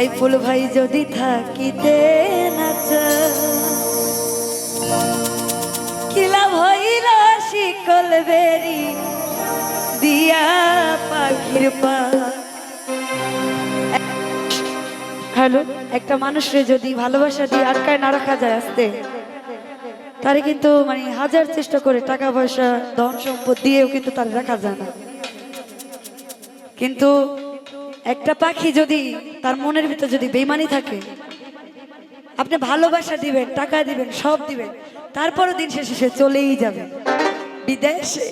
সাইফুল ভাই যদি থাকিতে নাচা কিলা ভইল শিকল বেরি দিয়া পাখির পা? হ্যালো, একটা মানুষরে যদি ভালোবাসা দিয়ে আটকায় না রাখা যায় আসতে, তারে কিন্তু মানে হাজার চেষ্টা করে টাকা পয়সা, ধন সম্পদ দিয়েও কিন্তু তার রাখা যায় না। কিন্তু একটা পাখি যদি তার মনের ভিতর যদি বেমানি থাকে, আপনি ভালোবাসা দিবেন, টাকা দিবেন, সব দিবেন তারপরও দিন শেষে সে চলেই যাবে। বিদেশে।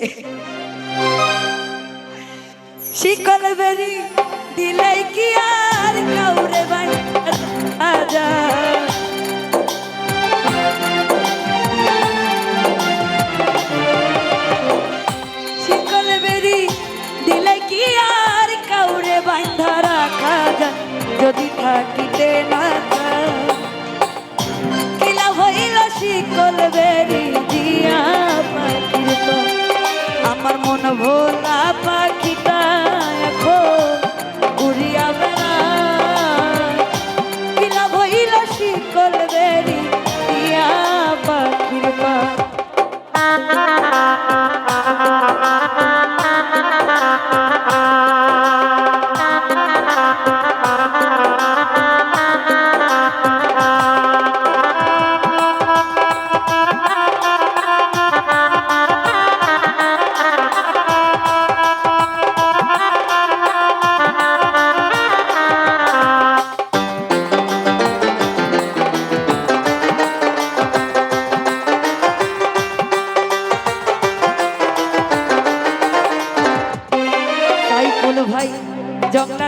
শিকল বেরি দিলে কি আর থাকিতে না জঙ্গলার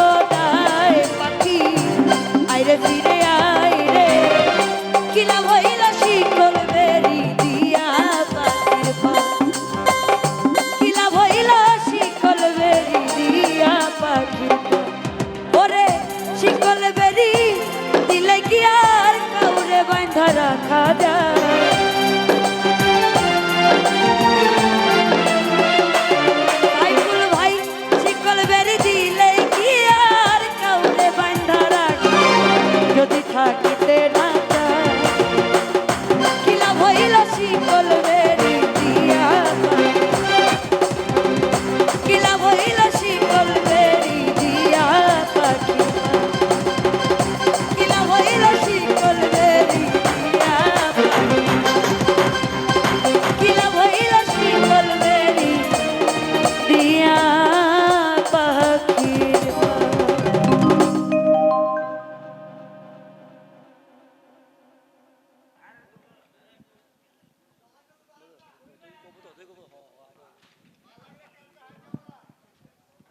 শিকল